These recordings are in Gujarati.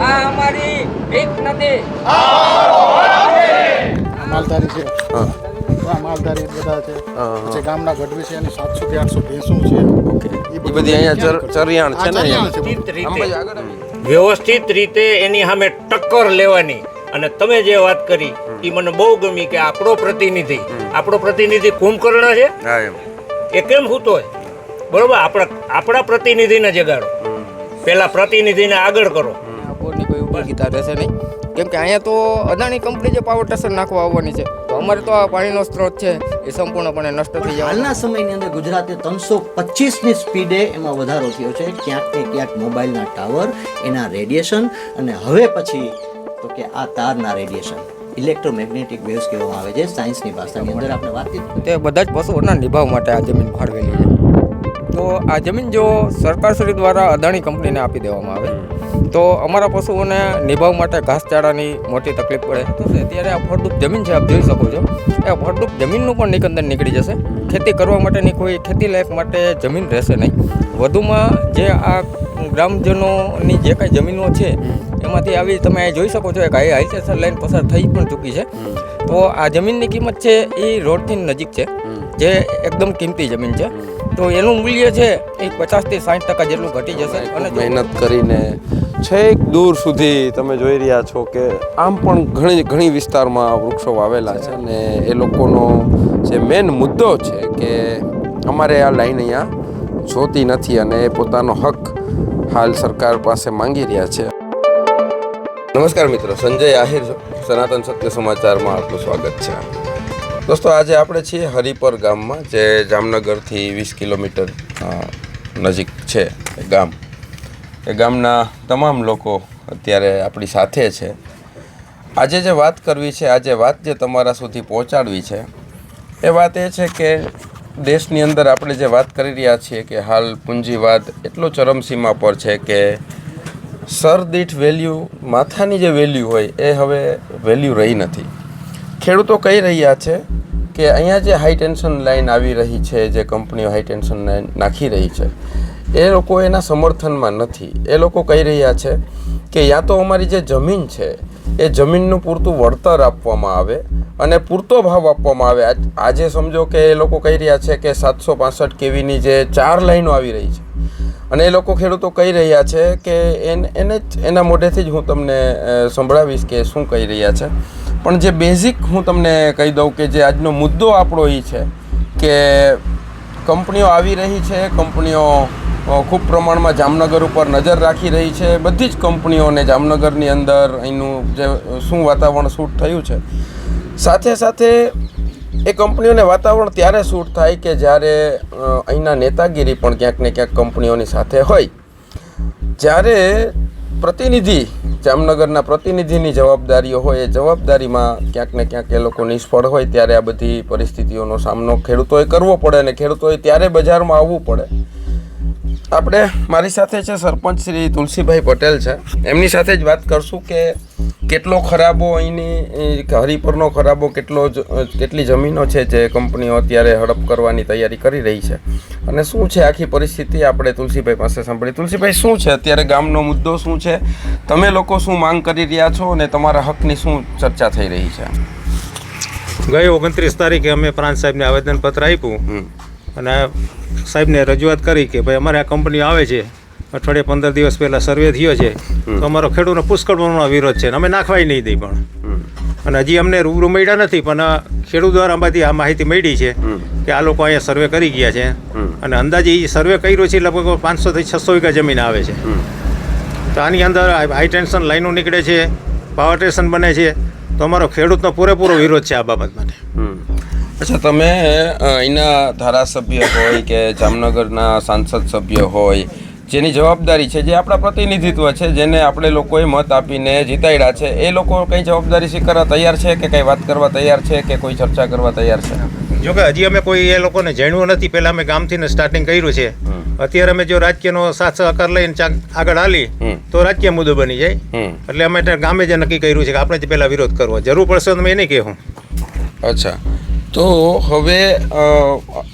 આ અમારી ભીખ નથી માલધારી છે. હા. માલધારી બધા છે. હા, હા. પછી ગામના ગઢવી છે એની સાતસો થી આઠસો ભેંસું છે. એ બધી અહીંયા ચરિયાણ છે ને ચરિયાણ છે અહીંયા? આમ જ આગળ આવી. વ્યવસ્થિત રીતે એની સામે ટક્કર લેવાની. અને તમે જે વાત કરી એ મને બહુ ગમી કે આપણો પ્રતિનિધિ આપણો પ્રતિનિધિ કુંભકર્ણ છે? એ કેમ હું હોય? બરોબર આપણા આપણા પ્રતિનિધિને જગાડો. પેલા પ્રતિનિધિને આગળ કરો. બોર્ડની રહેશે નહીં. કેમ કે અહીંયા તો અદાણી કંપની જે પાવર સ્ટેશન નાખવા આવવાની છે. તો અમારે તો આ પાણીનો સ્ત્રોત છે એ સંપૂર્ણપણે નષ્ટ થઈ જાય હાલના સમયની અંદર ગુજરાતે ત્રણસો પચીસની સ્પીડે એમાં વધારો થયો છે. ક્યાંક ને ક્યાંક મોબાઈલના ટાવર એના રેડિયેશન અને હવે પછી તો કે આ તારના રેડિયેશન. ઇલેક્ટ્રોમેગ્નેટિક વેવ્સ કહેવામાં આવે છે. સાયન્સની ભાષાની અંદર આપણે વાતચીત તે બધા જ પશુઓના નિભાવ માટે આ જમીન ફાળવેલી છે. તો આ જમીન જો સરકારશ્રી દ્વારા અદાણી કંપનીને આપી દેવામાં આવે, તો અમારા પશુઓને નિભાવ માટે ઘાસચારાની મોટી તકલીફ પડે. તો અત્યારે આ ફળદ્રુપ જમીન છે, આપ જોઈ શકો છો. એ ફળદ્રુપ જમીનનું પણ નિકંદન નીકળી જશે. ખેતી કરવા માટેની કોઈ ખેતી લાયક માટે જમીન રહેશે નહીં. વધુમાં જે આ ગ્રામજનોની જે કાંઈ જમીનો છે, એમાંથી આવી તમે જોઈ શકો છો એક હાઈ હાઈટેશન લાઈન પસાર થઈ પણ ચૂકી છે. તો આ જમીનની કિંમત છે એ રોડથી નજીક છે. જે એકદમ કિંમતી જમીન છે. તો એનું મૂલ્ય છે એ પચાસથી સાઠ ટકા જેટલું ઘટી જશે. અને મહેનત કરીને છેક દૂર સુધી તમે જોઈ રહ્યા છો કે આમ પણ ઘણી ઘણી વિસ્તારમાં વૃક્ષો વાવેલા છે અને એ લોકોનો જે મેન મુદ્દો છે કે અમારે આ લાઈન અહીંયા જોતી નથી અને એ પોતાનો હક હાલ સરકાર પાસે માંગી રહ્યા છે. નમસ્કાર મિત્રો સંજય આહિર સનાતન સત્ય સમાચારમાં આપનું સ્વાગત છે. દોસ્તો, આજે આપણે છીએ હરિપર ગામમાં, જે જામનગરથી વીસ કિલોમીટર નજીક છે એ ગામ. એ ગામના તમામ લોકો અત્યારે આપણી સાથે છે. આજે જે વાત કરવી છે, આજે વાત જે તમારા સુધી પહોંચાડવી છે, એ વાત એ છે કે દેશની અંદર આપણે જે વાત કરી રહ્યા છીએ કે હાલ પૂંજીવાદ એટલો ચરમસીમા પર છે કે સરદીઠ વેલ્યુ, માથાની જે વેલ્યુ હોય, એ હવે વેલ્યુ રહી નથી. ખેડૂતો કહી રહ્યા છે કે અહીંયા જે હાઈ ટેન્શન લાઈન આવી રહી છે, જે કંપનીઓ હાઈ ટેન્શન લાઈન નાખી રહી છે, એ લોકો એના સમર્થનમાં નથી. એ લોકો કહી રહ્યા છે કે યા તો અમારી જે જમીન છે, એ જમીનનું પૂરતું વળતર આપવામાં આવે અને પૂરતો ભાવ આપવામાં આવે. આજે સમજો કે એ લોકો કહી રહ્યા છે કે સાતસો પાસઠ કેવીની જે ચાર લાઈનો આવી રહી છે. અને એ લોકો ખેડૂતો કહી રહ્યા છે કે એને એને જ એના મોઢેથી જ હું તમને સંભળાવીશ કે શું કહી રહ્યા છે. પણ જે બેઝિક હું તમને કહી દઉં કે જે આજનો મુદ્દો આપણો એ છે કે કંપનીઓ આવી રહી છે, કંપનીઓ ખૂબ પ્રમાણમાં જામનગર ઉપર નજર રાખી રહી છે. બધી જ કંપનીઓને જામનગરની અંદર અહીંનું જે શું વાતાવરણ શૂટ થયું છે. સાથે સાથે એ કંપનીઓને વાતાવરણ ત્યારે સૂટ થાય કે જ્યારે અહીંના નેતાગીરી પણ ક્યાંક ને ક્યાંક કંપનીઓની સાથે હોય. જ્યારે પ્રતિનિધિ, જામનગરના પ્રતિનિધિની જવાબદારીઓ હોય, એ જવાબદારીમાં ક્યાંક ને ક્યાંક એ લોકો નિષ્ફળ હોય ત્યારે આ બધી પરિસ્થિતિઓનો સામનો ખેડૂતોએ કરવો પડે અને ખેડૂતોએ ત્યારે બજારમાં આવવું પડે. આપણે મારી સાથે છે સરપંચ શ્રી તુલસીભાઈ પટેલ છે. એમની સાથે જ વાત કરશું કે કેટલો ખરાબો અહીંની હરિપરનો ખરાબો કેટલો કેટલી જમીનો છે જે કંપનીઓ અત્યારે હડપ કરવાની તૈયારી કરી રહી છે. અને શું છે આખી પરિસ્થિતિ આપણે તુલસીભાઈ પાસે સાંભળી. તુલસીભાઈ શું છે અત્યારે ગામનો મુદ્દો શું છે? તમે લોકો શું માંગ કરી રહ્યા છો અને તમારા હકની શું ચર્ચા થઈ રહી છે? ગઈ ઓગણત્રીસ તારીખે અમે પ્રાંત સાહેબને આવેદનપત્ર આપ્યું. અને સાહેબને રજૂઆત કરી કે ભાઈ અમારે આ કંપની આવે છે અઠવાડિયે પંદર દિવસ પહેલાં સર્વે થયો છે તો અમારો ખેડૂતનો પુષ્કળ પ્રમાણમાં વિરોધ છે અમે નાખવાય નહીં દઈ પણ. અને હજી અમને રૂબરૂ મળ્યા નથી પણ ખેડૂત દ્વારા અમારી આ માહિતી મળી છે કે આ લોકો અહીંયા સર્વે કરી ગયા છે. અને અંદાજે એ સર્વે કર્યો છે લગભગ પાંચસોથી છસો વીઘા જમીન આવે છે. તો આની અંદર હાઈ ટેન્શન લાઈનો નીકળે છે પાવર સ્ટેશન બને છે તો અમારો ખેડૂતનો પૂરેપૂરો વિરોધ છે આ બાબત માટે. અચ્છા તમે અહીંના ધારાસભ્ય હોય કે જામનગરના સાંસદ સભ્ય હોય જેની જવાબદારી છે જે આપણા પ્રતિનિધિત્વ છે જેને આપણે લોકોએ મત આપીને જીતાડ્યા છે એ લોકો કંઈ જવાબદારી સ્વીકારવા તૈયાર છે કે કંઈ વાત કરવા તૈયાર છે કે કોઈ ચર્ચા કરવા તૈયાર છે? જો કે હજી અમે કોઈ એ લોકોને જાણ્યું નથી. પહેલાં અમે ગામથી ને સ્ટાર્ટિંગ કર્યું છે. અત્યારે અમે જો રાજકીયનો સાથ સહકાર લઈને આગળ હાલી તો રાજકીય મુદ્દો બની જાય. એટલે અમે ગામે જે નક્કી કર્યું છે કે આપણે જ પહેલાં વિરોધ કરવો. જરૂર પડશે તો અમે એ નહીં કહેવું. અચ્છા. તો હવે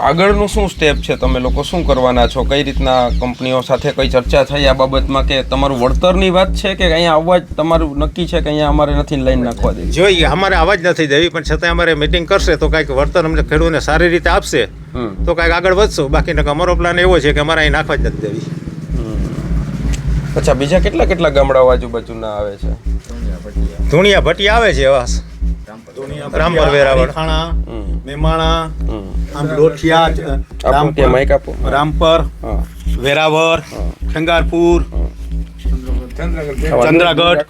આગળનું શું સ્ટેપ છે? તમે લોકો શું કરવાના છો? કઈ રીતના કંપનીઓ સાથે કઈ ચર્ચા થઈ આ બાબતમાં કે તમારું વળતરની વાત છે કે અહીંયા આવવા જ તમારું નક્કી છે કે અહીંયા અમારે નથી લાઈન નાખવા દેવી? જોઈએ અમારે અવાજ નથી દેવી પણ છતાં અમારે મિટિંગ કરશે તો કાંઈક વળતર અમને ખેડૂતને સારી રીતે આપશે. તો કાંઈક આગળ વધશું. બાકી અમારો પ્લાન એવો છે કે અમારે અહીં નાખવા જ નથી દેવી. અચ્છા બીજા કેટલા કેટલા ગામડાઓ આજુબાજુના આવે છે? ધુણિયા ભટ્ટી આવે છે એવા રામપર વેરાવળ. મેમાણા. આમ લોઠિયા રામપર વેરાવર શંગારપુર ચંદ્રગઢ.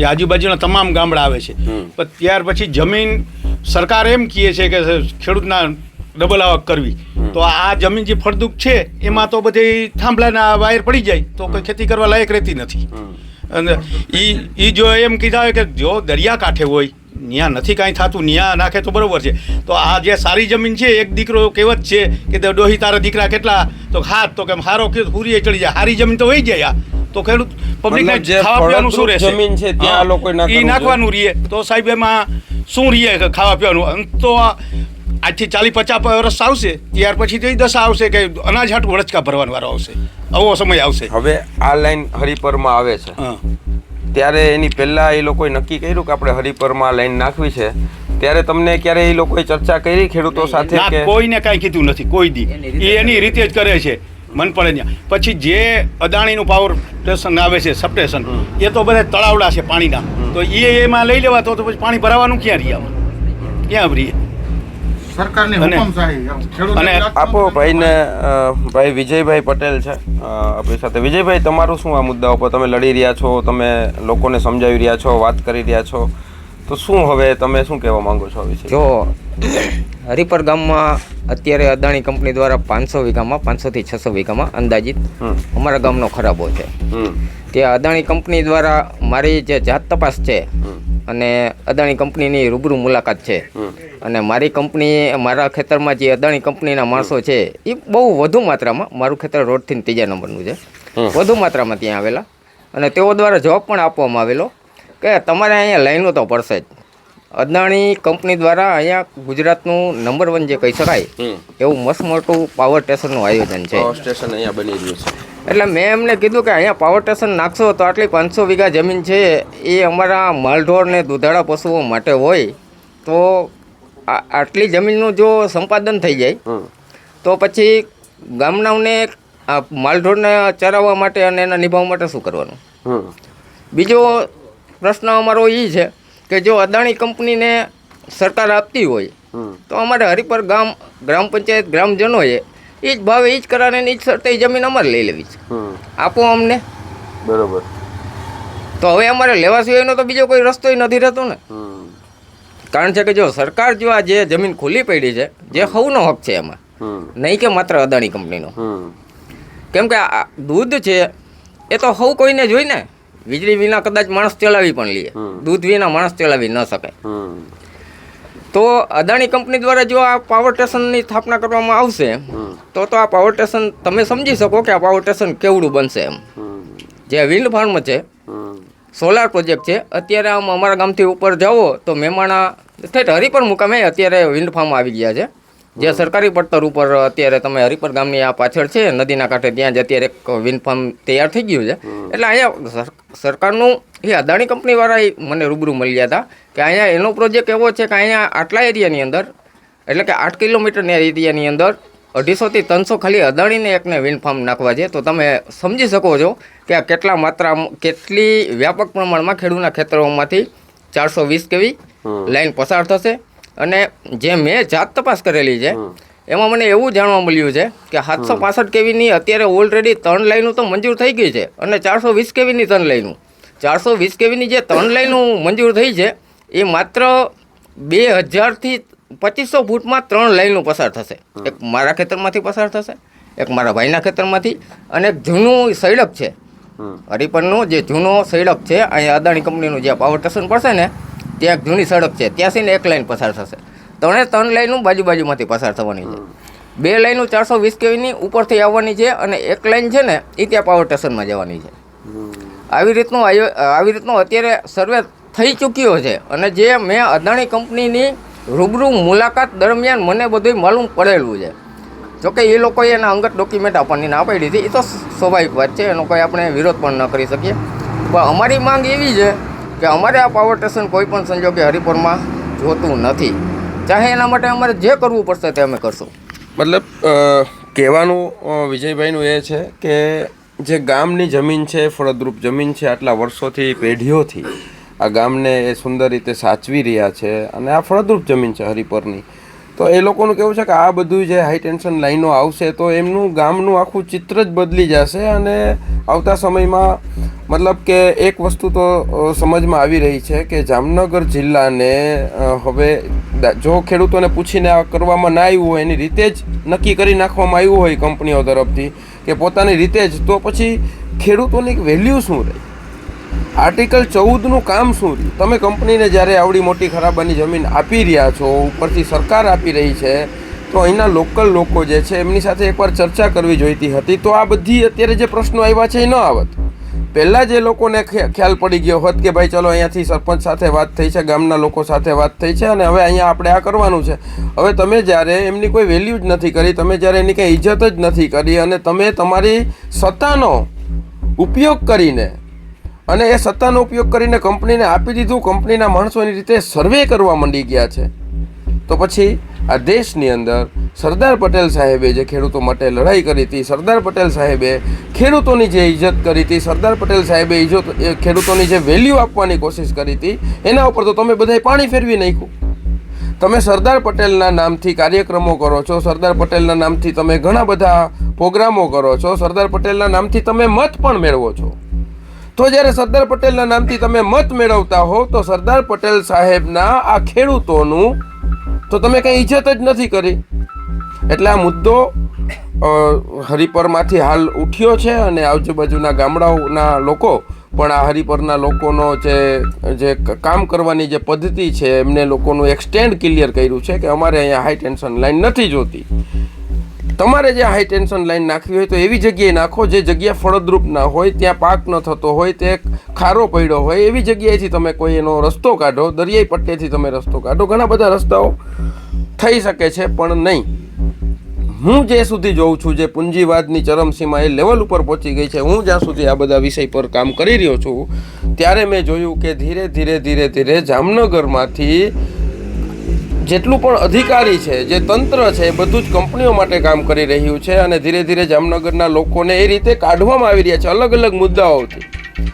એ આજુબાજુના તમામ ગામડા આવે છે. પણ ત્યાર પછી જમીન સરકાર એમ કહે છે કે ખેડૂતના ડબલ આવક કરવી. તો આ જમીન જે ફળદ્રુપ છે એમાં તો બધી થાંભલાના વાયર પડી જાય તો કોઈ ખેતી કરવા લાયક રહેતી નથી. અને એ એ જો એમ કીધા હોય કે જો દરિયા કાંઠે હોય ત્યાં નથી કાંઈ થતું ત્યાં નાખે તો બરોબર છે. તો આ જે સારી જમીન છે એક દીકરો કહેવત છે કે ડોહી તારા દીકરા કેટલા? તો હાથ તો કેમ હારો કે હુરીએ ચડી જાય. હારી જમીન તો વહી જાય તો ખેડૂત પબ્લિકને ખાવા પીવાનું શું રહેશે? જમીન છે ત્યાં લોકો કરવું નાખવાનું રહીએ તો સાહેબ એમાં શું રહીએ ખાવા પીવાનું? અંત તો આજથી ચાલીસ પચાસ વર્ષ આવશે. ત્યાર પછી તો એ દશા આવશે કે અનાજ હાટું વળચકા ભરવાનો વારો આવશે. આવો સમય આવશે. હવે આ લાઈન હરિપરમાં આવે છે. ત્યારે એની પહેલાં એ લોકોએ નક્કી કર્યું કે આપણે હરિપરમાં લાઈન નાખવી છે. ત્યારે તમને ક્યારે એ લોકોએ ચર્ચા કરી ખેડૂતો સાથે કે કોઈને કાંઈ કીધું નથી કોઈ દી. એ એની રીતે જ કરે છે મન પડે ત્યાં. પછી જે અદાણીનું પાવર સ્ટેશન આવે છે સબસ્ટેશન એ તો બધા તળાવડા છે પાણીના. તો એ એમાં લઈ લેવા તો પછી પાણી ભરાવાનું ક્યાં રહીએ આમાં? ક્યાં રહીએ સરકારની અને- હુકમશાહી અને આપો ભાઈને ભાઈ વિજયભાઈ પટેલ છે આપણી સાથે. વિજયભાઈ તમારું શું આ મુદ્દા ઉપર? તમે લડી રહ્યા છો તમે લોકોને સમજાવી રહ્યા છો વાત કરી રહ્યા છો? તો શું હવે તમે શું કહેવા માંગો છો વિશે? જો હરિપર ગામમાં અત્યારે અદાણી કંપની દ્વારા પાંચસો વીઘામાં પાંચસોથી છસો વીઘામાં અંદાજિત અમારા ગામનો ખરાબો છે. તે અદાણી કંપની દ્વારા મારી જે જાત તપાસ છે અને અદાણી કંપનીની રૂબરૂ મુલાકાત છે અને મારી કંપની મારા ખેતરમાં જે અદાણી કંપનીના માણસો છે એ બહુ વધુ માત્રામાં મારું ખેતર રોડથી ત્રીજા નંબરનું છે. વધુ માત્રામાં ત્યાં આવેલા. અને તેઓ દ્વારા જવાબ પણ આપવામાં આવેલો કે તમારે અહીંયા લાઈનો તો પડશે જ. અદાણી કંપની દ્વારા અહીંયા ગુજરાતનું નંબર વન જે કહી શકાય એવું મસ્ત મોટું પાવર સ્ટેશનનું આયોજન છે. પાવર સ્ટેશન અહીંયા બની રહ્યું છે. એટલે મેં એમને કીધું કે અહીંયા પાવર સ્ટેશન નાખશો તો આટલી પાંચસો વીઘા જમીન છે એ અમારા માલઢોર ને દુધાળા પશુઓ માટે હોય તો આ- આટલી જમીનનું જો સંપાદન થઈ જાય તો પછી ગામડાઓને આ માલઢોરને ચરાવવા માટે અને એના નિભાવવા માટે શું કરવાનું? બીજો પ્રશ્ન અમારો એ છે કે જો અદાણી કંપનીને સરકાર આપતી હોય તો અમારે હરિપર ગામ ગ્રામ પંચાયત ગ્રામજનોએ એ જ ભાવે એ જ કરાને એ જ શરતે જમીન અમારે લઈ લેવી છે. આપો અમને. બરોબર. તો હવે અમારે લેવા સિવાયનો તો બીજો કોઈ રસ્તો નથી રહેતો ને. કારણ છે કે જો સરકાર જો આ જે જમીન ખુલ્લી પડી છે જે સૌનો હક છે એમાં નહીં કે માત્ર અદાણી કંપનીનો. કેમ કે આ દૂધ છે એ તો સૌ કોઈને જોઈ ને વીજળી વિના કદાચ માણસ ચલાવી પણ લે. દૂધ વિના માણસ ચલાવી ન શકે. તો અદાણી કંપની દ્વારા જો આ પાવર સ્ટેશનની સ્થાપના કરવામાં આવશે તો તો આ પાવર સ્ટેશન તમે સમજી શકો કે આ પાવર સ્ટેશન કેવડું બનશે એમ. જે વિન્ડ ફાર્મ છે સોલાર પ્રોજેક્ટ છે અત્યારે આમ અમારા ગામથી ઉપર જાઓ તો મહેમાણા ઠેઠ હરિપર મુકામે અત્યારે વિન્ડ ફાર્મ આવી ગયા છે. જે સરકારી પડતર ઉપર અત્યારે તમે હરિપર ગામની આ પાછળ છે નદીના કાંઠે ત્યાં જ અત્યારે એક વિન્ડ ફાર્મ તૈયાર થઈ ગયું છે. એટલે અહીંયા સરકારનું એ અદાણી કંપનીવાળા મને રૂબરૂ મળ્યા હતા કે અહીંયા એનો પ્રોજેક્ટ એવો છે કે અહીંયા આટલા એરિયાની અંદર એટલે કે આઠ કિલોમીટરના એરિયાની અંદર અઢીસોથી ત્રણસો ખાલી અદાણીને એકને વિન્ડ ફાર્મ નાખવા છે. તો તમે સમજી શકો છો કે આ કેટલા માત્રા કેટલી વ્યાપક પ્રમાણમાં ખેડૂતના ખેતરોમાંથી ચારસો વીસ કેવી લાઇન લાઈન પસાર થશે. અને જે મેં જાત તપાસ કરેલી છે એમાં મને એવું જાણવા મળ્યું છે કે સાતસો પાસઠ કેવીની અત્યારે ઓલરેડી ત્રણ લાઈનો તો મંજૂર થઈ ગઈ છે અને ચારસો વીસ કેવીની ત્રણ લાઈનું. ચારસો વીસ કેવીની જે ત્રણ લાઈનું મંજૂર થઈ છે એ માત્ર બે હજારથી પચીસો ફૂટમાં ત્રણ લાઈનો પસાર થશે. એક મારા ખેતરમાંથી પસાર થશે એક મારા ભાઈના ખેતરમાંથી અને એક જૂનું સડક છે. હરિપનનું જે જૂનો સડક છે અહીંયા અદાણી કંપનીનું જે પાવર સ્ટેશન પડશે ને ત્યાં એક જૂની સડક છે. ત્યાંથી ને એક લાઈન પસાર થશે. ત્રણે ત્રણ લાઈનું બાજુ બાજુમાંથી પસાર થવાની છે. બે લાઈનું ચારસો વીસ કેવીની ઉપરથી આવવાની છે અને એક લાઈન છે ને એ ત્યાં પાવર સ્ટેશનમાં જવાની છે. આવી રીતનું આવી રીતનું અત્યારે સર્વે થઈ ચૂક્યો છે અને જે મેં અદાણી કંપનીની રૂબરૂ મુલાકાત દરમિયાન મને બધું માલુમ પડેલું છે. જોકે એ લોકોએ એના અંગત ડોક્યુમેન્ટ આપણને ના પાડી દીધી. એ તો સ્વાભાવિક વાત છે. એનો કોઈ આપણે વિરોધ પણ ન કરી શકીએ. પણ અમારી માંગ એવી છે કે અમારે આ પાવર સ્ટેશન કોઈ પણ સંજોગે હરિપુરમાં જોતું નથી. ચાહે એના માટે અમારે જે કરવું પડશે તે અમે કરશું. મતલબ કહેવાનું વિજયભાઈનું એ છે કે જે ગામની જમીન છે, ફળદ્રુપ જમીન છે, આટલા વર્ષોથી, પેઢીઓથી, આ ગામને એ સુંદર રીતે સાચવી રહ્યા છે અને આ ફળદ્રુપ જમીન છે હરિપરની. તો એ લોકોનું કેવું છે કે આ બધું જે હાઈ ટેન્શન લાઈનો આવશે તો એમનું ગામનું આખું ચિત્ર જ બદલી જશે અને આવતા સમયમાં મતલબ કે એક વસ્તુ તો સમજમાં આવી રહી છે કે જામનગર જિલ્લાને હવે જો ખેડૂતોને પૂછીને આ કરવામાં ના આવ્યું હોય, એની રીતે જ નક્કી કરી નાખવામાં આવ્યું હોય કંપનીઓ તરફથી કે પોતાની રીતે જ, તો પછી ખેડૂતોની વેલ્યુ શું રહી? આર્ટિકલ ચૌદનું કામ શું રહ્યું? તમે કંપનીને જ્યારે આવડી મોટી ખરાબાની જમીન આપી રહ્યા છો, ઉપરથી સરકાર આપી રહી છે, તો અહીંના લોકલ લોકો જે છે, એમની સાથે એકવાર ચર્ચા કરવી જોઈતી હતી. તો આ બધી અત્યારે જે પ્રશ્નો આવ્યા છે, એ ન આવત. પહેલાં જે લોકોને ખ્યા- ખ્યાલ પડી ગયો હોત કે ભાઈ, ચલો અહીંયાથી સરપંચ સાથે વાત થઈ છે, ગામના લોકો સાથે વાત થઈ છે, અને હવે અહીંયા આપણે આ કરવાનું છે. હવે તમે જ્યારે એમની કોઈ વેલ્યુ જ નથી કરી, તમે જ્યારે એની કંઈ ઇજ્જત જ નથી કરી, અને તમે તમારી સત્તાનો ઉપયોગ કરીને અને એ સત્તાનો ઉપયોગ કરીને કંપનીને આપી દીધું. કંપનીના માણસો એની રીતે સર્વે કરવા માંડી ગયા છે. તો પછી આ દેશની અંદર સરદાર પટેલ સાહેબે જે ખેડૂતો માટે લડાઈ કરી હતી, સરદાર પટેલ સાહેબે ખેડૂતોની જે ઇજ્જત કરી હતી, સરદાર પટેલ સાહેબે ઇજ્જત ખેડૂતોની જે વેલ્યુ આપવાની કોશિશ કરી હતી, એના ઉપર તો તમે બધાય પાણી ફેરવી નાખ્યું. તમે સરદાર પટેલના નામથી કાર્યક્રમો કરો છો, સરદાર પટેલના નામથી તમે ઘણા બધા પ્રોગ્રામો કરો છો, સરદાર પટેલના નામથી તમે મત પણ મેળવો છો. તો જ્યારે સરદાર પટેલના નામથી તમે મત મેળવતા હો, તો સરદાર પટેલ સાહેબના આ ખેડૂતોનું તો તમે કંઈ ઇજ્જત જ નથી કરી. એટલે આ મુદ્દો હરિપરમાંથી હાલ ઉઠ્યો છે અને આજુબાજુના ગામડાઓના લોકો પણ આ હરિપરના લોકોનો જે જે કામ કરવાની જે પદ્ધતિ છે, એમને લોકોનું એક ક્લિયર કર્યું છે કે અમારે અહીંયા હાઈ ટેન્શન લાઈન નથી જોતી. તમારે જે હાઈ ટેન્શન લાઈન નાખવી હોય તો એવી જગ્યાએ નાખો જે જગ્યા ફળદ્રુપ ના હોય, ત્યાં પાક ન થતો હોય તે ખારો પડ્યો હોય, એવી જગ્યાએથી તમે કોઈ એનો રસ્તો કાઢો, દરિયાઈ પટ્ટેથી તમે રસ્તો કાઢો. ઘણા બધા રસ્તાઓ થઈ શકે છે, પણ નહીં. હું જે સુધી જોઉં છું, જે પૂંજીવાદની ચરમસીમા એ લેવલ ઉપર પહોંચી ગઈ છે, હું જ્યાં સુધી આ બધા વિષય પર કામ કરી રહ્યો છું, ત્યારે મેં જોયું કે ધીરે ધીરે ધીરે ધીરે જામનગરમાંથી જેટલું પણ અધિકારી છે, જે તંત્ર છે, એ બધું જ કંપનીઓ માટે કામ કરી રહ્યું છે અને ધીરે ધીરે જામનગરના લોકોને એ રીતે કાઢવામાં આવી રહ્યા છે, અલગ અલગ મુદ્દાઓથી.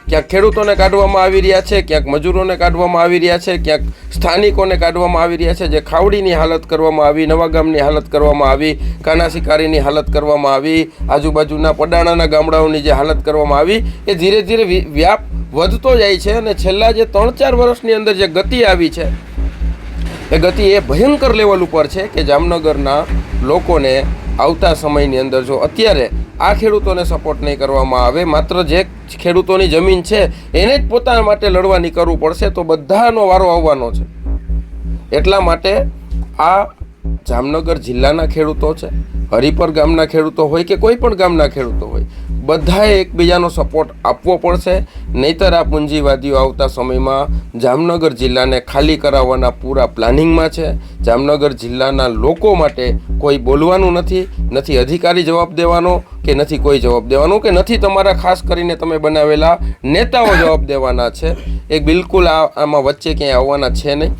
ક્યાંક ખેડૂતોને કાઢવામાં આવી રહ્યા છે, ક્યાંક મજૂરોને કાઢવામાં આવી રહ્યા છે, ક્યાંક સ્થાનિકોને કાઢવામાં આવી રહ્યા છે, જે ખાવડીની હાલત કરવામાં આવી, નવા ગામની હાલત કરવામાં આવી કાના શિકારીની હાલત કરવામાં આવી, આજુબાજુના પડાણાના ગામડાઓની જે હાલત કરવામાં આવી, એ ધીરે ધીરે વ્યાપ વધતો જાય છે અને છેલ્લા જે ત્રણ ચાર વર્ષની અંદર જે ગતિ આવી છે એ ગતિ એ ભયંકર લેવલ ઉપર છે કે જામનગરના લોકોને આવતા સમયની અંદર જો અત્યારે આ ખેડૂતોને સપોર્ટ નહીં કરવામાં આવે, માત્ર જે ખેડૂતોની જમીન છે, એને જ પોતાના માટે લડવા નીકળવું પડશે, તો બધાનો વારો આવવાનો છે. એટલા માટે આ જામનગર જિલ્લાના ખેડૂતો છે, હરિપર ગામના ખેડૂતો હોય કે કોઈ પણ ગામના ખેડૂતો હોય, બધાએ એકબીજાનો સપોર્ટ આપવો પડશે. નહીતર આ પૂંજીવાદીઓ આવતા સમયમાં જામનગર જિલ્લાને ખાલી કરાવવાના પૂરા પ્લાનિંગમાં છે. જામનગર જિલ્લાના લોકો માટે કોઈ બોલવાનું નથી નથી અધિકારી જવાબ દેવાનો કે નથી કોઈ જવાબ દેવાનો કે નથી તમારા ખાસ કરીને તમે બનાવેલા નેતાઓ જવાબ દેવાના છે. એ બિલકુલ આ આમાં વચ્ચે ક્યાંય આવવાના છે નહીં.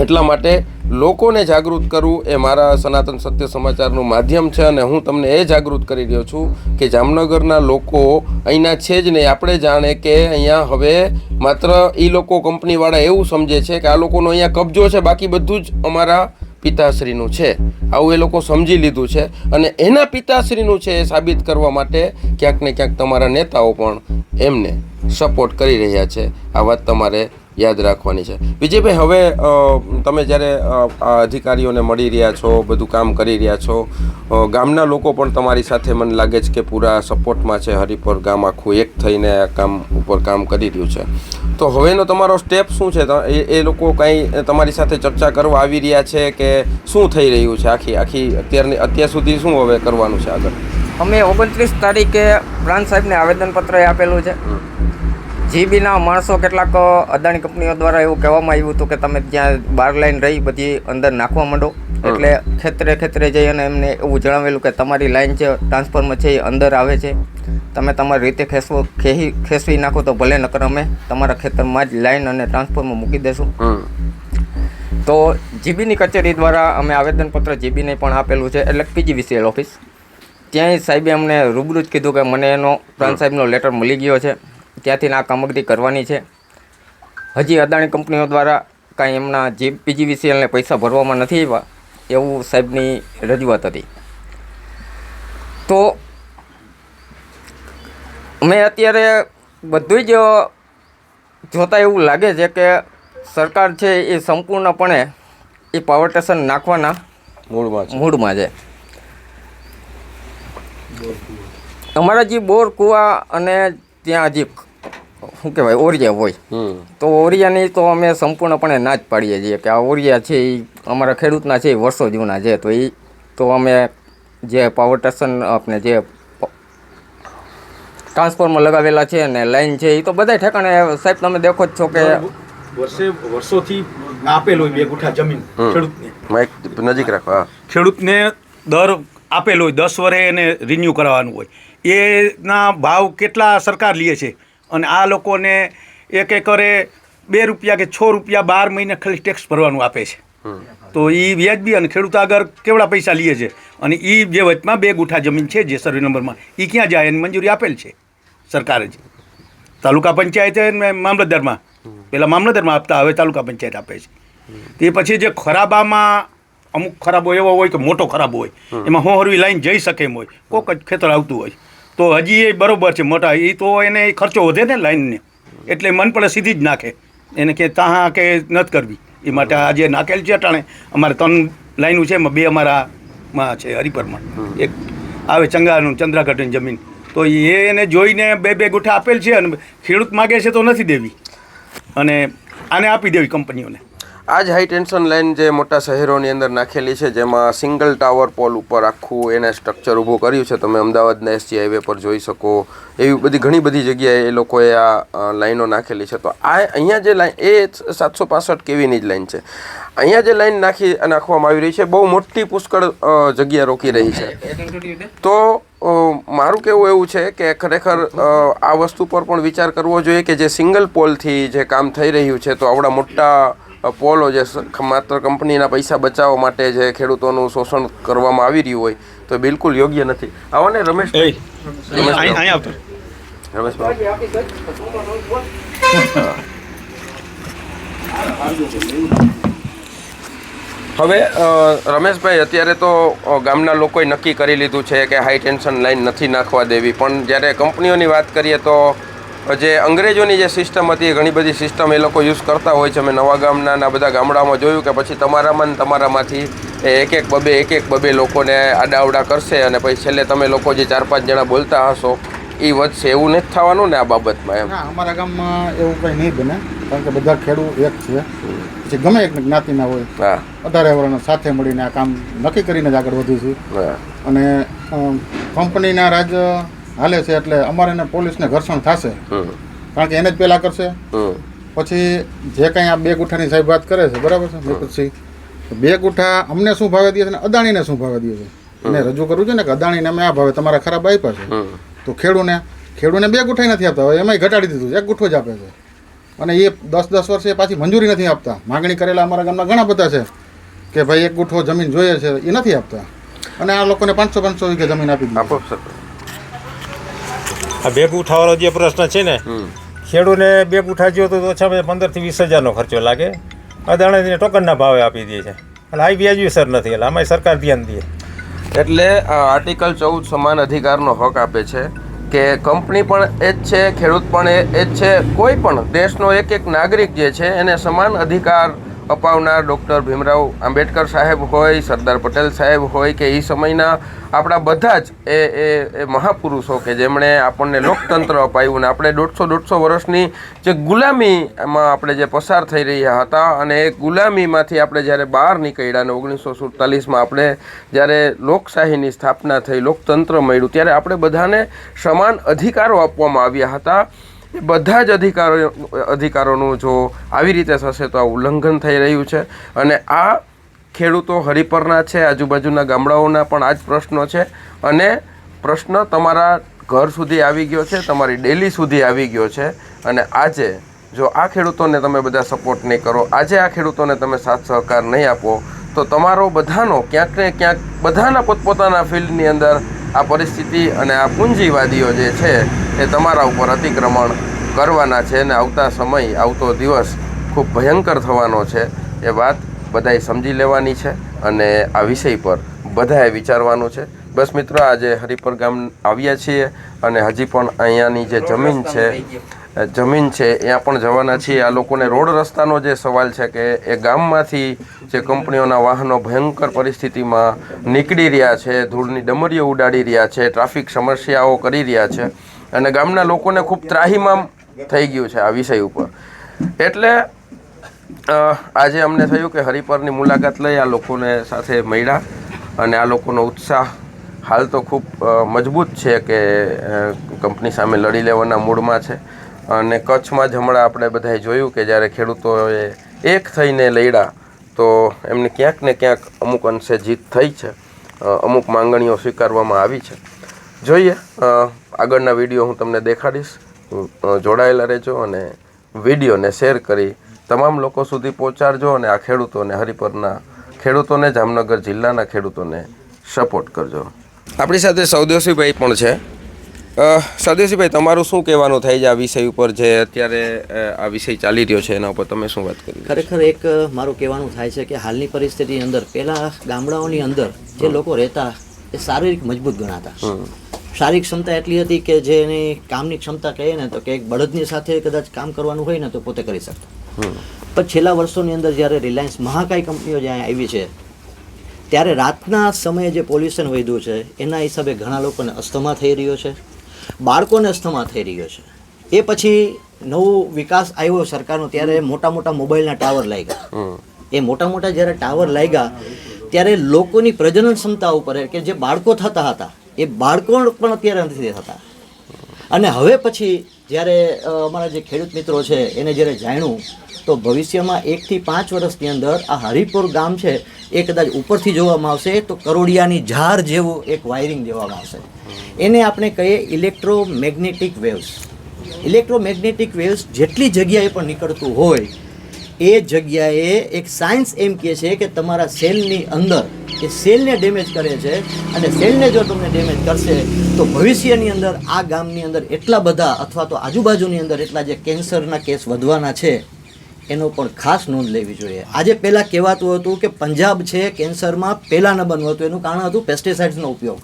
એટલા માટે લોકોને જાગૃત કરવું એ મારા સનાતન સત્ય સમાચારનું માધ્યમ છે અને હું તમને એ જાગૃત કરી રહ્યો છું કે જામનગરના લોકો અહીંના છે જ નહીં. આપણે જાણે કે અહીંયા હવે માત્ર એ લોકો કંપનીવાળા એવું સમજે છે કે આ લોકોનો અહીંયા કબજો છે, બાકી બધું જ અમારા પિતાશ્રીનું છે. આવું એ લોકો સમજી લીધું છે અને એના પિતાશ્રીનું છે એ સાબિત કરવા માટે ક્યાંક ને ક્યાંક તમારા નેતાઓ પણ એમને સપોર્ટ કરી રહ્યા છે. આ વાત તમારે યાદ રાખવાની છે. વિજયભાઈ હવે તમે જ્યારે આ અધિકારીઓને મળી રહ્યા છો બધું કામ કરી રહ્યા છો ગામના લોકો પણ તમારી સાથે મને લાગે છે કે પૂરા સપોર્ટમાં છે હરિપર ગામ આખું એક થઈને આ કામ ઉપર કામ કરી રહ્યું છે. તો હવેનો તમારો સ્ટેપ શું છે? એ લોકો કાંઈ તમારી સાથે ચર્ચા કરવા આવી રહ્યા છે કે શું થઈ રહ્યું છે? આખી આખી અત્યારની અત્યાર સુધી શું હવે કરવાનું છે આગળ? અમે ઓગણત્રીસ તારીખે પ્રાંત સાહેબને આવેદનપત્ર આપેલું છે. જીબીના માણસો કેટલાક અદાણી કંપનીઓ દ્વારા એવું કહેવામાં આવ્યું હતું કે તમે ત્યાં બાર લાઈન રહી બધી અંદર નાખવા માંડો. એટલે ખેતરે ખેતરે જઈ અને એમને એવું જણાવેલું કે તમારી લાઈન છે ટ્રાન્સફોર્મર છે એ અંદર આવે છે. તમે તમારી રીતે ખેસવો ખેહી ખેસવી નાખો તો ભલે નકર અમે તમારા ખેતરમાં જ લાઈન અને ટ્રાન્સફોર્મર મૂકી દેશું. તો જીબીની કચેરી દ્વારા અમે આવેદનપત્ર જીબીને પણ આપેલું છે. એટલે પીજીવીસીએલ ઓફિસ. ત્યાંય સાહેબે અમને રૂબરૂ જ કીધું કે મને એનો પ્રાંત સાહેબનો લેટર મળી ગયો છે. ત્યાંથી આ કામગીરી કરવાની છે. હજી અદાણી કંપનીઓ દ્વારા કાંઈ એમના જી પીજીવીસીએલને પૈસા ભરવામાં નથી આવ્યા એવું સાહેબની રજૂઆત હતી. તો અમે અત્યારે બધું જ જોતા એવું લાગે છે કે સરકાર છે એ સંપૂર્ણપણે એ પાવર સ્ટેશન નાખવાના મૂળમાં મૂળમાં છે. અમારા જે બોર કૂવા અને ત્યાં હજી શું કહેવાય ઓરિયા હોય. તો ઓરિયાની તો અમે સંપૂર્ણપણે ના જ પાડીએ છીએ કે આ ઓરિયા છે એ અમારા ખેડૂતના છે એ વર્ષો જૂના છે. તો એ તો અમે જે પાવર સ્ટેશન આપણે જે ટ્રાન્સફોર્મર લગાવેલા છે અને લાઈન છે એ તો બધા ઠેકાણે સાહેબ તમે દેખો જ છો કે વર્ષે વર્ષોથી આપેલ હોય બે ગુઠા જમીન ખેડૂતને. માઇક નજીક રાખો ખેડૂતને દર આપેલો હોય દસ વરે એને રિન્યૂ કરાવવાનું હોય. એના ભાવ કેટલા સરકાર લે છે? અને આ લોકોને એક એકરે બે રૂપિયા કે છ રૂપિયા બાર મહિને ખાલી ટેક્સ ભરવાનું આપે છે. તો એ વ્યાજબી અને ખેડૂત આગળ કેવડા પૈસા લે છે? અને એ જે વચમાં બે ગુઠા જમીન છે જે સર્વે નંબરમાં એ ક્યાં જાય એની મંજૂરી આપેલ છે સરકારે જ. તાલુકા પંચાયતે મામલતદારમાં પેલા મામલતદારમાં આપતા હવે તાલુકા પંચાયત આપે છે. તે પછી જે ખરાબામાં અમુક ખરાબો એવો હોય કે મોટો ખરાબ હોય એમાં હોહરવી લાઈન જઈ શકે એમ હોય કોક જ ખેતર આવતું હોય. તો હજી એ બરોબર છે મોટા એ તો એને ખર્ચો વધે ને લાઈનને. એટલે મન પડે સીધી જ નાખે. એને કે તાહા કે નથી કરવી. એ માટે આજે નાખેલ છે અટાણે અમારે ત્રણ લાઈનું છે એમાં બે અમારા માં છે હરિપરમાં. એક આવે ચંગાનું ચંદ્રાગઢની જમીન. તો એ એને જોઈને બે બે ગુઠા આપેલ છે અને ખેડૂત માગે છે તો નથી દેવી. અને આને આપી દેવી કંપનીઓને. આ જ હાઈ ટેન્શન લાઈન જે મોટા શહેરોની અંદર નાખેલી છે, જેમાં સિંગલ ટાવર પોલ ઉપર આખું એને સ્ટ્રક્ચર ઊભું કર્યું છે, તમે અમદાવાદના એસજી હાઈવે પર જોઈ શકો. એવી બધી ઘણી બધી જગ્યાએ એ લોકોએ આ લાઈનો નાખેલી છે. તો આ અહીંયા જે લાઈન, એ સાતસો પાસઠ કેવીની જ લાઈન છે? અહીંયા જે લાઈન નાખી નાખવામાં આવી રહી છે, બહુ મોટી પુષ્કળ જગ્યા રોકી રહી છે. તો મારું કહેવું એવું છે કે ખરેખર આ વસ્તુ પર પણ વિચાર કરવો જોઈએ કે જે સિંગલ પોલથી જે કામ થઈ રહ્યું છે, તો આવડા મોટા પોલો જે માત્ર કંપનીના પૈસા બચાવવા માટે જે ખેડૂતોનું શોષણ કરવામાં આવી રહ્યું હોય તો બિલકુલ યોગ્ય નથી. આવો ને રમેશ એ રમેશભાઈ હવે રમેશભાઈ અત્યારે તો ગામના લોકોએ નક્કી કરી લીધું છે કે હાઈ ટેન્શન લાઈન નથી નાખવા દેવી. પણ જ્યારે કંપનીઓની વાત કરીએ તો જે અંગ્રેજોની જે સિસ્ટમ હતી એ ઘણી બધી સિસ્ટમ એ લોકો યુઝ કરતા હોય છે. અમે નવા ગામના બધા ગામડામાં જોયું કે પછી તમારામાં ને તમારામાંથી એ એક એક બબે એક એક બબે લોકોને આડાવડા કરશે અને પછી છેલ્લે તમે લોકો જે ચાર પાંચ જણા બોલતા હશો એ વધશે. એવું નથી થવાનું ને આ બાબતમાં એમ. અમારા ગામમાં એવું કંઈ નહીં બને. કારણ કે બધા ખેડૂત એક છે. પછી ગમે એક જ્ઞાતિના હોય. અઢારે વર્ષ સાથે મળીને આ કામ નક્કી કરીને જ આગળ વધીશું અને કંપનીના રાજ હાલે છે એટલે અમારે એને પોલીસને ઘર્ષણ થશે. કારણ કે એને જ પહેલાં કરશે. પછી જે કંઈ આ બે ગુઠાની સાહેબ વાત કરે છે બરાબર છે મેકુતસિંહ બે ગુઠા અમને શું ભાવે દે છે અને અદાણીને શું ભાવે દે છે? એને રજૂ કરવું છે ને કે અદાણીને અમે આ ભાવે તમારા ખરાબ આપ્યા છે. તો ખેડૂને ખેડૂને બે ગુઠાઈ નથી આપતા હવે એમાંય ઘટાડી દીધું છે એક ગુઠ્ઠો જ આપે છે. અને એ દસ દસ વર્ષે પાછી મંજૂરી નથી આપતા. માગણી કરેલા અમારા ગામના ઘણા બધા છે કે ભાઈ એક ગુઠ્ઠો જમીન જોઈએ છે એ નથી આપતા. અને આ લોકોને પાંચસો પાંચસો વીઘે જમીન આપી દીધી. આપો સર. આ બે ગુઠાવાળો જે પ્રશ્ન છે ને ખેડૂને બે ગુઠા જો તો ઓછામાં પંદરથી વીસ હજારનો ખર્ચો લાગે. અદાણીને ટોકનના ભાવે આપી દે છે. એટલે આ વ્યાજબી સર નથી એટલે આમાં સરકાર ધ્યાન દે. એટલે આર્ટિકલ ચૌદ સમાન અધિકારનો હક આપે છે કે કંપની પણ એ જ છે ખેડૂત પણ એ જ છે કોઈ પણ દેશનો એક એક નાગરિક જે છે એને સમાન અધિકાર અપાવનાર ડૉક્ટર ભીમરાવ આંબેડકર સાહેબ હોય, સરદાર પટેલ સાહેબ હોય કે એ સમયના આપણા બધા જ એ એ એ મહાપુરુષો કે જેમણે આપણને લોકતંત્ર અપાયું ને આપણે દોઢસો દોઢસો વર્ષની જે ગુલામીમાં આપણે જે પસાર થઈ રહ્યા હતા અને એ ગુલામીમાંથી આપણે જ્યારે બહાર નીકળ્યા અને ઓગણીસો સુડતાલીસમાં આપણે જ્યારે લોકશાહીની સ્થાપના થઈ, લોકતંત્ર મળ્યું, ત્યારે આપણે બધાને સમાન અધિકારો આપવામાં આવ્યા હતા. એ બધા જ અધિકારો, અધિકારોનું જો આવી રીતે થશે તો આ ઉલ્લંઘન થઈ રહ્યું છે. અને આ ખેડૂતો હરિપરના છે, આજુબાજુના ગામડાઓના પણ આ જ પ્રશ્નો છે. અને પ્રશ્ન તમારા ઘર સુધી આવી ગયો છે, તમારી ડેલી સુધી આવી ગયો છે. અને આજે જો આ ખેડૂતોને તમે બધા સપોર્ટ નહીં કરો, આજે આ ખેડૂતોને તમે સાથ સહકાર નહીં આપો તો તમારો બધાનો ક્યાંક ને ક્યાંક બધાના પોતપોતાના ફિલ્ડની અંદર આ પરિસ્થિતિ અને આ પૂંજીવાદીઓ જે છે એ તમારા ઉપર અતિક્રમણ કરવાના છે અને આવતા સમય, આવતો દિવસ ખૂબ ભયંકર થવાનો છે. એ વાત બધાએ સમજી લેવાની છે અને આ વિષય પર બધાએ વિચારવાનું છે. બસ મિત્રો, આજે હરિપર ગામ આવ્યા છીએ અને હજી પણ અહીંયાની જે જમીન છે જમીન છે, ત્યાં પણ જવાના છીએ. આ લોકોને રોડ રસ્તાનો જે સવાલ છે કે એ ગામમાંથી જે કંપનીઓના વાહનો ભયંકર પરિસ્થિતિમાં નીકળી રહ્યા છે, ધૂળની ડમરીઓ ઉડાડી રહ્યા છે, ટ્રાફિક સમસ્યાઓ કરી રહ્યા છે અને ગામના લોકોને ખૂબ ત્રાહિમામ થઈ ગયું છે આ વિષય ઉપર. એટલે આજે અમને થયું કે હરિપરની મુલાકાત લઈ આ લોકોને સાથે મળ્યા અને આ લોકોનો ઉત્સાહ હાલ તો ખૂબ મજબૂત છે કે કંપની સામે લડી લેવાના મૂડમાં છે. અને કચ્છમાં જ હમણાં આપણે બધાએ જોયું કે જ્યારે ખેડૂતોએ એક થઈને લડ્યા તો એમને ક્યાંક ને ક્યાંક અમુક અંશે જીત થઈ છે. અમુક માંગણીઓ સ્વીકારવામાં આવી છે. જોઈએ આગળના વીડિયો હું તમને દેખાડીશ. જોડાયેલા રહેજો અને વિડીયોને શેર કરી તમામ લોકો સુધી પહોંચાડજો અને આ ખેડૂતોને, હરિપરના ખેડૂતોને, જામનગર જિલ્લાના ખેડૂતોને સપોર્ટ કરજો. આપણી સાથે સૌદેશીભાઈ પણ છે. અ, સૌદેશીભાઈ તમારું શું કહેવાનું થાય છે આ વિષય ઉપર જે અત્યારે આ વિષય ચાલી રહ્યો છે? એના ઉપર તમે શું વાત કરી ખરેખર એક મારું કહેવાનું થાય છે કે હાલની પરિસ્થિતિની અંદર પહેલાં ગામડાઓની અંદર જે લોકો રહેતા એ શારીરિક મજબૂત ગણાતા. શારીરિક ક્ષમતા એટલી હતી કે જે એની કામની ક્ષમતા કહીએ ને તો કે એક બળદની સાથે કદાચ કામ કરવાનું હોય ને તો પોતે કરી શકતા. પણ છેલ્લા વર્ષોની અંદર જ્યારે રિલાયન્સ મહાકાય કંપનીઓ જ્યાં આવી છે ત્યારે રાતના સમયે જે પોલ્યુશન વધ્યું છે એના હિસાબે ઘણા લોકોને અસ્થમા થઈ રહ્યો છે. બાળકોને અસ્થમા થઈ રહ્યો છે. એ પછી નવો વિકાસ આવ્યો સરકારનો ત્યારે મોટા મોટા મોબાઈલના ટાવર લાગ્યા. એ મોટા મોટા જ્યારે ટાવર લાગ્યા ત્યારે લોકોની પ્રજનન ક્ષમતા ઉપર કે જે બાળકો થતા હતા એ બાળકો પણ અત્યારે નથી થતા અને હવે પછી જ્યારે અમારા જે ખેડૂત મિત્રો છે, એને જ્યારે જાણ્યું, તો ભવિષ્યમાં એકથી પાંચ વર્ષની અંદર આ હરિપુર ગામ છે, એ કદાચ ઉપરથી જોવામાં આવશે, તો કરોડિયાની ઝાર જેવું એક વાયરિંગ દેવામાં આવશે. એને આપણે કહીએ ઇલેક્ટ્રોમેગ્નેટિક વેવ્સ ઇલેક્ટ્રોમેગ્નેટિક વેવ્સ જેટલી જગ્યાએ પણ નીકળતું હોય એ જગ્યાએ એક સાયન્સ એમ કહે છે કે તમારા સેલની અંદર એ સેલને ડેમેજ કરે છે અને સેલને જો તમને ડેમેજ કરશે, તો ભવિષ્યની અંદર આ ગામની અંદર એટલા બધા અથવા તો આજુબાજુની અંદર એટલા જે કેન્સરના કેસ વધવાના છે, એનો પણ ખાસ નોંધ લેવી જોઈએ. આજે પહેલાં કહેવાતું હતું કે પંજાબ છે કેન્સરમાં પહેલા નંબરનું હતું, એનું કારણ હતું પેસ્ટિસાઇડ્સનો ઉપયોગ.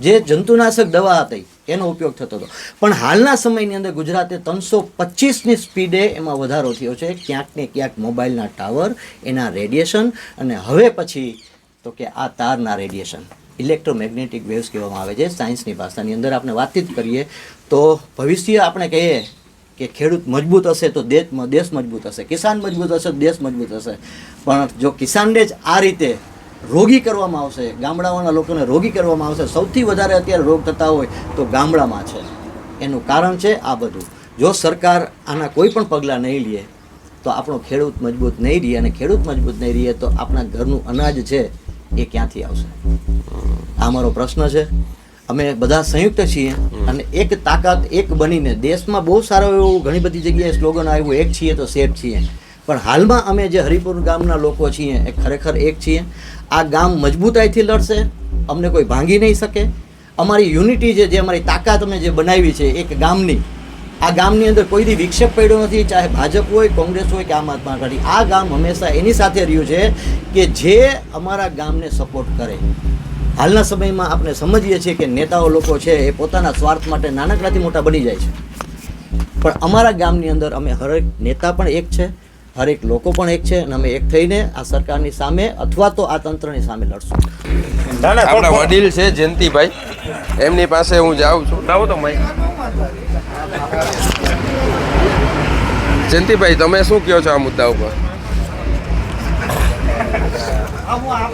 જે જંતુનાશક દવા હતી, એનો ઉપયોગ થતો હતો. પણ હાલના સમયની અંદર ગુજરાતે ત્રણસો પચીસની સ્પીડે એમાં વધારો થયો છે. ક્યાંક ને ક્યાંક મોબાઈલના ટાવર, એના રેડિયેશન અને હવે પછી તો કે આ તારના રેડિયેશન. ઇલેક્ટ્રોમેગ્નેટિક વેવ્સ કહેવામાં આવે છે. સાયન્સની ભાષાની અંદર આપણે વાતચીત કરીએ તો ભવિષ્ય આપણે કહીએ કે ખેડૂત મજબૂત હશે તો દેશ દેશ મજબૂત હશે. કિસાન મજબૂત હશે તો દેશ મજબૂત હશે. પણ જો કિસાનને જ આ રીતે રોગી કરવામાં આવશે, ગામડાઓના લોકોને રોગી કરવામાં આવશે. સૌથી વધારે અત્યારે રોગ થતા હોય તો ગામડામાં છે. એનું કારણ છે આ બધું. જો સરકાર આના કોઈ પણ પગલાં નહીં લે, તો આપણો ખેડૂત મજબૂત નહીં રહે અને ખેડૂત મજબૂત નહીં રહે તો આપણા ઘરનું અનાજ છે એ ક્યાંથી આવશે? આ અમારો પ્રશ્ન છે. અમે બધા સંયુક્ત છીએ અને એક તાકાત એક બનીને દેશમાં બહુ સારો એવું ઘણી બધી જગ્યાએ સ્લોગન આવ્યું, એક છીએ તો સેફ છીએ. પણ હાલમાં અમે જે હરિપુર ગામના લોકો છીએ, એ ખરેખર એક છીએ. આ ગામ મજબૂતાઈથી લડશે, અમને કોઈ ભાંગી નહીં શકે. અમારી યુનિટી છે જે અમારી તાકાત અમે જે બનાવી છે, એક ગામની, આ ગામની અંદર કોઈ દી વિક્ષેપ પડ્યો નથી, ચાહે ભાજપ હોય, કોંગ્રેસ હોય કે આમ આદમી પાર્ટી. આ ગામ હંમેશા એની સાથે રહ્યું છે કે જે અમારા ગામને સપોર્ટ કરે. હાલના સમયમાં આપણે સમજીએ છીએ કે નેતાઓ લોકો છે, એ પોતાના સ્વાર્થ માટે નાનકડાથી મોટા બની જાય છે. પણ અમારા ગામની અંદર અમે હરેક નેતા પણ એક છે. હરેક લોકો પણ એક છે અને અમે એક થઈને આ સરકારની સામે અથવા તો આ તંત્રની સામે લડશું. આપણા વડીલ છે જયંતિભાઈ. એમની પાસે હું જાઉં છું. લાવો તો માઈ જયંતિભાઈ તમે શું કહો છો આ મુદ્દા ઉપર?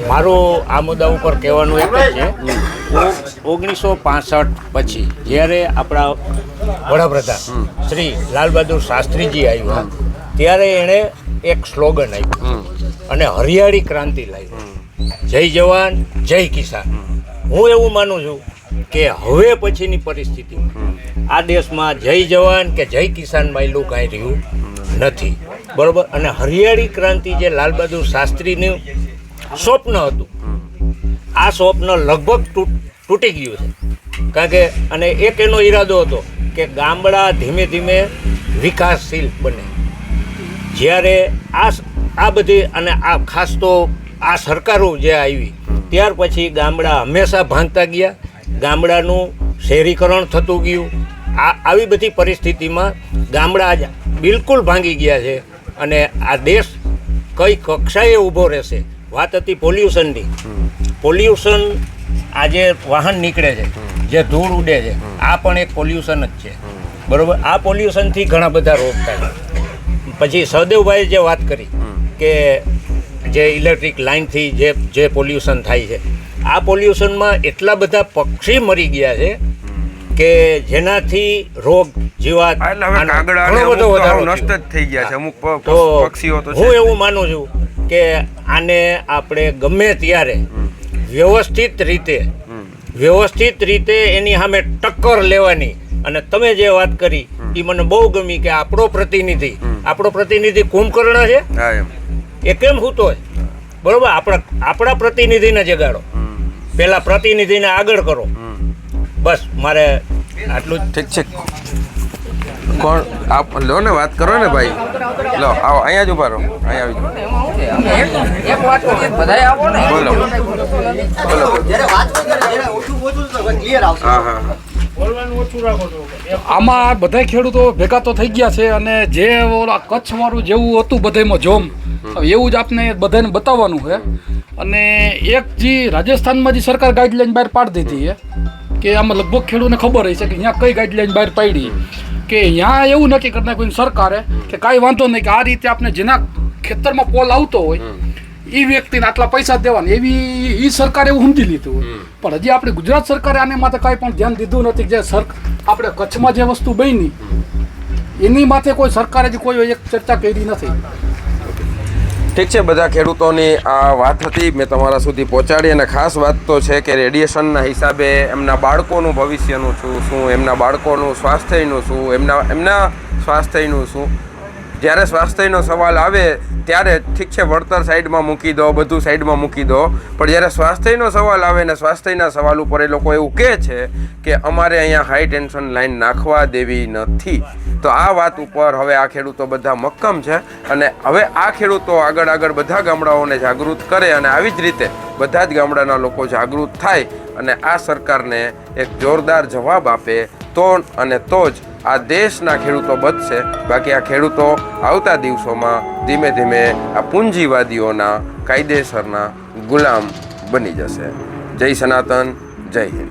મારું આ મુદ્દા ઉપર કહેવાનું એક જ છે. ઓગણીસો પાસઠ પછી જ્યારે આપણા વડાપ્રધાન શ્રી લાલબહાદુર શાસ્ત્રીજી આવ્યા ત્યારે એણે એક સ્લોગન આપ્યું. અને હરિયાળી ક્રાંતિ લાવી. જય જવાન જય કિસાન. હું એવું માનું છું કે હવે પછીની પરિસ્થિતિ. આ દેશમાં જય જવાન કે જય કિસાન માયલું કાંઈ રહ્યું નથી. બરોબર? અને હરિયાળી ક્રાંતિ જે લાલબહાદુર શાસ્ત્રીનું સ્વપ્ન હતું આ સ્વપ્ન લગભગ તૂટ- તૂટી ગયું છે. કારણ કે અને એક એનો ઈરાદો હતો કે ગામડા ધીમે ધીમે વિકાસશીલ બને. જ્યારે આ આ બધી અને આ ખાસ તો આ સરકારો જે આવી, ત્યાર પછી ગામડા હંમેશા ભાંગતા ગયા. ગામડાનું શહેરીકરણ થતું ગયું. આ, આવી બધી પરિસ્થિતિમાં ગામડા આજ બિલકુલ ભાંગી ગયા છે અને આ દેશ કઈ કક્ષાએ ઊભો રહેશે? વાત હતી પોલ્યુશનની. પોલ્યુશન આજે વાહન નીકળે છે, જે ધૂળ ઉડે છે. આ પણ એક પોલ્યુશન જ છે. બરોબર? આ પોલ્યુશનથી ઘણા બધા રોગ થાય પછી સહદેવભાઈએ જે વાત કરી કે જે ઇલેક્ટ્રિક લાઇનથી જે જે પોલ્યુશન થાય છે આ પોલ્યુશનમાં એટલા બધા પક્ષી મરી ગયા છે કે જેનાથી રોગ જીવાત ઘણો બધો વધારો નષ્ટ જ થઈ ગયા છે અમુક પક્ષીઓ તો હું એવું માનું છું કે આને આપણે ગમે ત્યારે વ્યવસ્થિત રીતે વ્યવસ્થિત રીતે એની સામે ટક્કર લેવાની. અને તમે જે વાત કરી એ મને બહુ ગમી કે આપણો પ્રતિનિધિ આપણો પ્રતિનિધિ કુંભકર્ણ છે? એમ. એ કેમ સૂતો હોય? બરોબર આપણા આપણા પ્રતિનિધિને જગાડો. પેલા પ્રતિનિધિને આગળ કરો. બસ મારે આટલું જ. ઠીક છે. કોણ? આપ લો ને વાત કરો ને ભાઈ. લો આવો અહીંયા જ ઊભા રહો. અહીંયા આવી એક વાત કરીએ બધાય આવો ને. બોલો. બોલો જ્યારે વાત કરીએ ત્યારે ઓછું ઓછું તો ક્લિયર આવશે. હા હા હા. આમાં બધા ખેડૂતો ભેગા તો થઈ ગયા છે અને જે ઓલા કચ્છ વાળું જેવું હતું બધામાં જોમ. એવું જ આપને બધાને બતાવવાનું છે. અને એક જે રાજસ્થાનમાં જે સરકાર ગાઈડલાઈન બહાર પાડી દીધી છે કે આમાં લગભગ ખેડૂતને ખબર હશે કે અહીંયા કઈ ગાઈડલાઈન બહાર પાડી. કે અહીંયા એવું નક્કી કરી નાખ્યું સરકારે કે કાંઈ વાંધો નહીં કે આ રીતે આપણે જેના ખેતરમાં પોલ આવતો હોય એ વ્યક્તિને આટલા પૈસા દેવાના. એવી એ સરકારે એવું સમજી લીધું. પણ હજી આપણે ગુજરાત સરકારે આને માથે કાંઈ પણ ધ્યાન દીધું નથી જે સર આપણે કચ્છમાં જે વસ્તુ બની એની માથે કોઈ સરકારે જ કોઈ એક ચર્ચા કરી નથી. ઠીક છે બધા ખેડૂતોની આ વાત હતી મેં તમારા સુધી પહોંચાડી અને ખાસ વાત તો છે કે રેડિયેશનના હિસાબે એમના બાળકોનું ભવિષ્યનું શું શું એમના બાળકોનું સ્વાસ્થ્યનું શું એમના એમના સ્વાસ્થ્યનું શું જ્યારે સ્વાસ્થ્યનો સવાલ આવે ત્યારે ઠીક છે, વળતર સાઈડમાં મૂકી દો, બધું સાઈડમાં મૂકી દો. પણ જ્યારે સ્વાસ્થ્યનો સવાલ આવે ને સ્વાસ્થ્યના સવાલ ઉપર એ લોકો એવું કહે છે કે અમારે અહીંયા હાઈ ટેન્શન લાઈન નાખવા દેવી નથી. તો આ વાત ઉપર હવે આ ખેડૂતો બધા મક્કમ છે અને હવે આ ખેડૂતો આગળ આગળ બધા ગામડાઓને જાગૃત કરે અને આવી જ રીતે બધા જ ગામડાના લોકો જાગૃત થાય અને આ સરકારને એક જોરદાર જવાબ આપે તો અને તો જ આ દેશના ખેડૂતો બચશે. બાકી આ ખેડૂતો આવતા દિવસોમાં ધીમે ધીમે આ પૂંજીવાદીઓના કાયદેસરના ગુલામ બની જશે. જય સનાતન, જય હિન્દ.